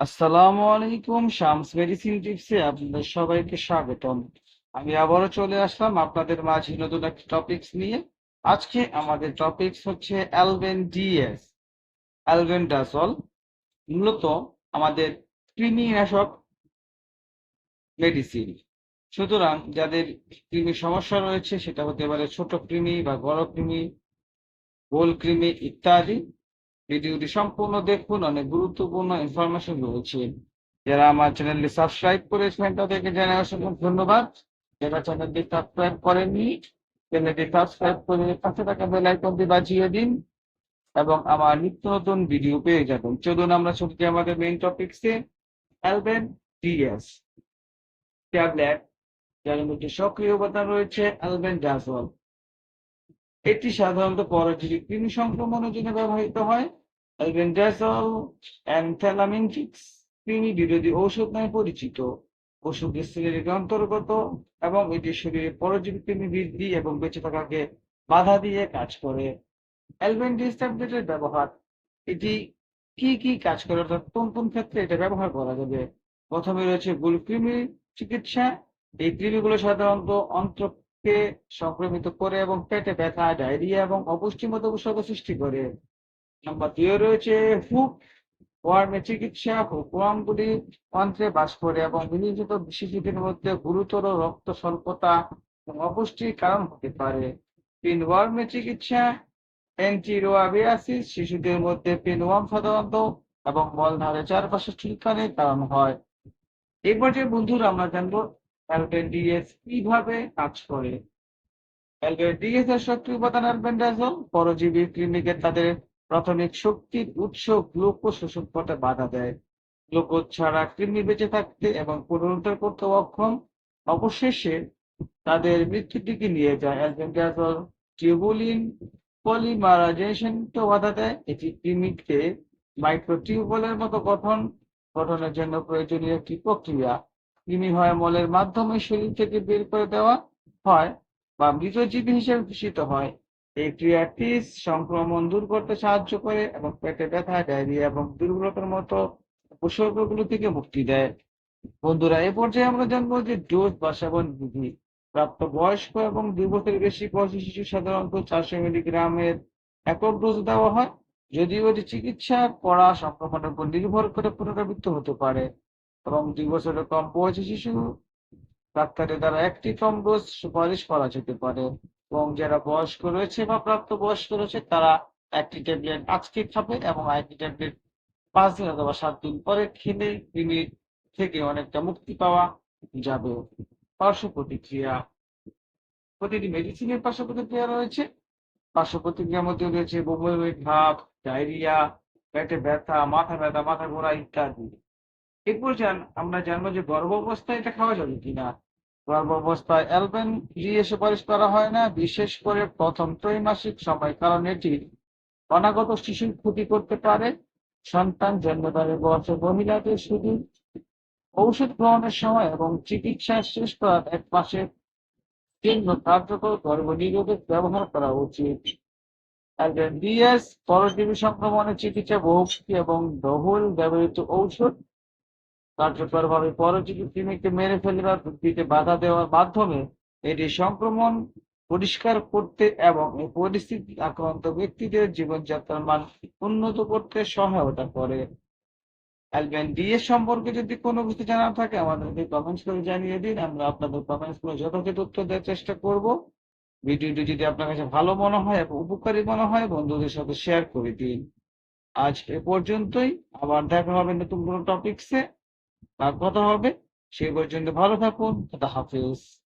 আসসালামু আলাইকুম, শামস মেডিসিন টিপসে আপনাদের সবাইকে স্বাগতম। আমি আবারও চলে আসলাম আপনাদের মাঝে নতুন একটা টপিকস নিয়ে। আজকে আমাদের টপিকস হচ্ছে অ্যালবেন ডিএস অ্যালবেন্ডাজল মূলত আমাদের কৃমিনাশক মেডিসিন। সুতরাং যাদের কৃমির সমস্যা রয়েছে, সেটা হতে পারে ছোট কৃমি বা বড় কৃমি, গোল কৃমি ইত্যাদি ভিডিওটি সম্পূর্ণ দেখুন। অনেক গুরুত্বপূর্ণ ইনফরমেশন রয়েছে। যারা আমার চ্যানেলটি সাবস্ক্রাইব করেছেন, তাদেরকে জানাই অসংখ্য ধন্যবাদ। যারা চ্যানেলটি সাবস্ক্রাইব করেননি, চ্যানেলটি সাবস্ক্রাইব করে পাশে থাকা বেল আইকনটি বাজিয়ে দিন এবং আমার নিত্য নতুন ভিডিও পেয়ে যাবেন। চলুন আমরা চলছি আমাদের মেইন টপিকসে অ্যালবেন ডিএস ট্যাবলেট যার মধ্যে সক্রিয় উপাদান রয়েছে অ্যালবেন অ্যালবেন্ডাজল এটি সাধারণত পরজীবী কৃমি সংক্রমণের জন্য ব্যবহৃত হয়। অ্যালবেন্ডাজল অ্যানথেলামিনটিক্স কৃমি বিরোধী ঔষধ নামে পরিচিত। ওষুধ শ্রেণির অন্তর্গত এবং এটি শরীরে পরজীবী কৃমি বৃদ্ধি এবং বেঁচে থাকাকে বাধা দিয়ে কাজ করে। অ্যালবেন্ডিস ট্যাবলেটের ব্যবহার, এটি কি কি কাজ করে অর্থাৎ কোন কোন ক্ষেত্রে এটা ব্যবহার করা যাবে? প্রথমে রয়েছে গুল কৃমি চিকিৎসা। এই কৃমিগুলো সাধারণত অন্ত্রকে সংক্রমিত করে এবং পেটে ব্যথা, ডায়রিয়া এবং অপুষ্টিমত উপসর্গ সৃষ্টি করে। নাম্বার দুই রয়েছে হুক ওয়ার্মের চিকিৎসা, হুক ওয়ার্মগুলি অন্ত্রে বাস করে এবং বিনিয়োজিত শিশুদের মধ্যে গুরুতর রক্ত স্বল্পতা এবং অপুষ্টির কারণ হতে পারে। পিনওয়ার্মের চিকিৎসা, অ্যান্টিরোয়াবিয়াসিস, শিশুদের মধ্যে পিনওয়ার্ম সাধারণত এবং মলধারের চারপাশে চুলকানির কারণ হয়। এই পর্যায়ে বন্ধুরা আমরা জানব অ্যালবেন্ডিএস কীভাবে কাজ করে? অ্যালবেন্ডিএস এর সক্রিয় উপাদান অ্যালবেন্ডাজল পরজীবী কৃমিকে তাদের প্রাথমিক শক্তির উৎস গ্লুকোজ শোষণ করতে বাধা দেয়। গ্লুকোজ ছাড়া কৃমি বেঁচে থাকতে এবং পুনরুদ্ধার করতে অক্ষম, অবশেষে তাদের মৃত্যুর দিকে নিয়ে যায়। অ্যালবেন্ডাজল টিউবুলিন পলিমারাইজেশনকে বাধা দেয়। এটি কৃমিকে মাইক্রোটিউবুলের মতো গঠন, গঠনের জন্য প্রয়োজনীয় একটি প্রক্রিয়া। হয় মলের মাধ্যমে শরীর থেকে বের করে দেওয়া হয় বা মৃতজীবী হিসেবে দূষিত হয়। এই ক্রিয়াটি সংক্রমণ দূর করতে সাহায্য করে এবং পেটে ব্যথা, ডায়রিয়া এবং দুর্বলতার মতো উপসর্গগুলো থেকে মুক্তি দেয়। বন্ধুরা, এ পর্যায়ে আমরা জানব যে ডোজ বা সেবন বিধি। প্রাপ্ত বয়স্ক এবং দুই বছরের বেশি বয়সী শিশু সাধারণত চারশো মিলিগ্রামের একক ডোজ দেওয়া হয়। যদিও এটি চিকিৎসা করা সংক্রমণের উপর নির্ভর করে পুনরাবৃত্ত হতে পারে। এবং দুই বছরের কম বয়সী শিশু। ডাক্তারের দ্বারা একটি কম ডোজ সুপারিশ করা যেতে পারে। এবং যারা বয়স্ক রয়েছে বা প্রাপ্ত বয়স্ক রয়েছে, তারা একটি ট্যাবলেট আজকে খাবে এবং আরেকটি ট্যাবলেট পাঁচ দিন অথবা সাত দিন পরে খেলে কৃমি থেকে অনেকটা মুক্তি পাওয়া যাবে। পার্শ্ব প্রতিক্রিয়া। প্রতিটি মেডিসিনের পার্শ্ব প্রতিক্রিয়া রয়েছে। পার্শ্ব প্রতিক্রিয়ার মধ্যে রয়েছে বমি ভাব ডায়রিয়া পেটে ব্যথা, মাথা ব্যথা, মাথা ঘোরা ইত্যাদি। এরপর আমরা জানব যে গর্ভ অবস্থায় এটা খাওয়া যাবে কিনা। গর্ভ অবস্থায় অ্যালবেন দিয়ে সুপারিশ করা হয় না, বিশেষ করে প্রথম ত্রৈমাসিক সময়, কারণ এটি অনাগত শিশুর ক্ষতি করতে পারে, সন্তান জন্মদানের বয়সে মহিলাদের শুধু ঔষধ গ্রহণের সময় এবং চিকিৎসা শেষ করার এক মাসের জন্য কার্যকর গর্ভ নিরোধক ব্যবহার করা উচিত। একজন ডিএস পরজীবী সংক্রমণের চিকিৎসা বহুমুখী এবং বহুল ব্যবহৃত ঔষধ কার্যকরভাবে পরজীবী কৃমিকে মেরে ফেলবার বৃদ্ধিতে বাধা দেওয়ার মাধ্যমে এটি সংক্রমণ পরিষ্কার করতে এবং এই পরিস্থিতি আক্রান্ত ব্যক্তিদের জীবনযাত্রার মান উন্নত করতে সহায়তা করে। অ্যালবেন ডিএস সম্পর্কে যদি কোনো কিছু জানা থাকে, আমাদেরকে কমেন্টস করে জানিয়ে দিন। আমরা আপনাদের কমেন্টসগুলো যথাযথ উত্তর দেওয়ার চেষ্টা করব। ভিডিওটি যদি আপনার কাছে ভালো মনে হয় এবং উপকারী মনে হয়, বন্ধুদের সাথে শেয়ার করে দিন। আজ এ পর্যন্তই। আবার দেখা হবে নতুন কোনো টপিকসে কথা হবে। সেই পর্যন্ত ভালো থাকুন। খোদা হাফেজ।